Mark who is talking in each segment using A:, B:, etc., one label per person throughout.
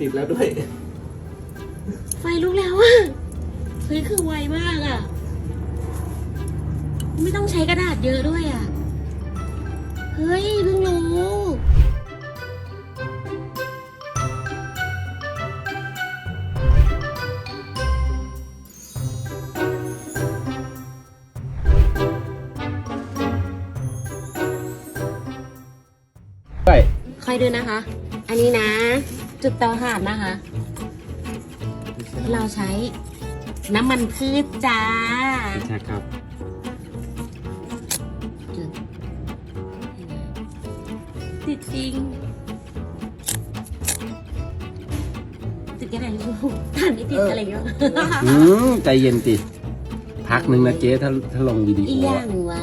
A: ติดแล้วด้วย
B: ไฟลุกแล้วอะเฮ้ยคือไวมากอะไม่ต้องใช้กระดาษเยอะด้วยอะเฮ้ยเพิ่งรู้
A: ใช่
B: คอยดูนะคะ อันนี้นะ จุดเตาถ่านนะคะ เราใช้น้ำมันพืชจ้า
A: ใช่ครับ
B: จุดติดจริงติดยังไงลูกถ่านไม่ติดอะไรเงี้ย
A: อืมใจเย็นติ พักหนึ่งนะเจ๊ถ้าถ้าลงวิดี
B: อี
A: โอ
B: หยั
A: อะ
B: งวะ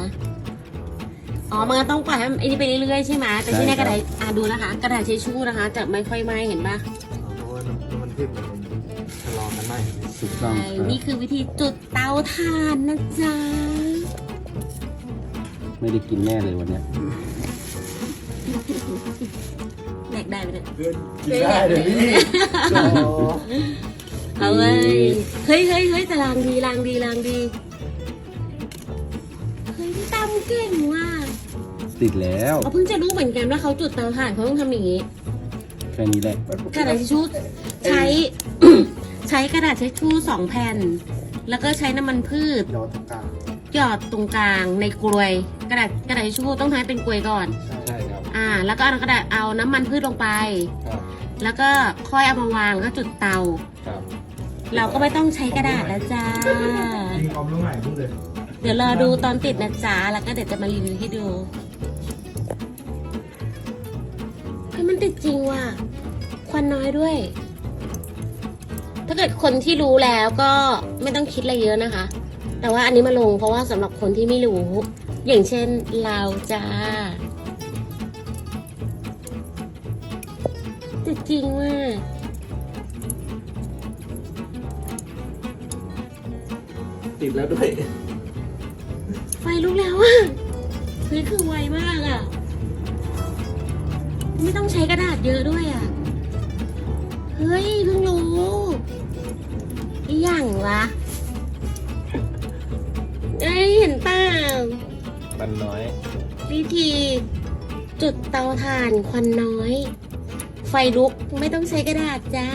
B: อ๋อ มันก็ต้องปล่อยให้มันไอ้นี่ไปเรื่อยๆใช่ไหมแต่ที่
A: ใช่
B: แน่กระ
A: ครั
B: ดา
A: บ
B: ษอะดูนะคะ กระดาษเชชู่นะคะ จะไม่ค่อยไหม้เห็นปะ
C: เพราะว่าน้ำมันพืชมันชะลอกันได้
A: ถูกต้อง
B: ใช่
A: ครับ
B: นี่คือวิธีจุดเตาถ่านนะจ๊ะ
A: ไม่ได้กินแน่เลยวันเนี้ย
B: แดกได้ไหมเนี่ย
C: กินได้เดี๋ยวนี้
B: เอาเลยเฮ้ยเฮ้ยเฮ้ยแต่ลางดีลางดีลางดีเฮ้ยพี่ตั้มเก่งว่ะ
A: ติดแล้ว
B: เราเพิ่งจะรู้เหมือนกันว่าเขาจุดเตาถ่านเขาต้องทำอย่างนี้
A: แค่นี้แหละ
B: กระดาษทิชชู่ใช้ ใช้กระดาษทิชชู่สองแผ่น แล้วก็ใช้น้ำมันพืช
C: ยอดตรงกลาง
B: หยอดตรงกลางในกลวย กระดาษกระดาษทิชชู่ต้องทำให้เป็นกลวยก่อน
A: ใช่ครับ
B: อ่า แล้วก็เอากระดาษเอาน้ำมันพืชลงไป
A: ครับ
B: แล้วก็ค่อยเอามาวางแล้วก็จุดเตา
A: ครับ
B: เราก็ไม่ต้องใช้กระดาษแล้วจ้า
C: ยิงความรู้ใหม่พูดเลย
B: เดี๋ยวรอดูตอนติดนะจ๊ะแล้วก็เดี๋ยวจะมารีวิวให้ดูเฮ้ยมันติดจริงว่ะควันน้อยด้วย ถ้าเกิดคนที่รู้แล้วก็ไม่ต้องคิดอะไรเยอะนะคะ แต่ว่าอันนี้มาลงเพราะว่าสำหรับคนที่ไม่รู้ อย่างเช่นเราจ้าติดจริงว่ะ
A: ติดแล้วด้วย
B: ไฟลุกแล้วอะเฮ้ยคือไวมากอะไม่ต้องใช้กระดาษเยอะด้วยอะเฮ้ยเพิ่งรู้อีหยังวะเอ้ยเห็นเปล่า
A: ปันน้อย
B: วิธี จุดเตาถ่านควันน้อย ไฟลุกไม่ต้องใช้กระดาษจ้า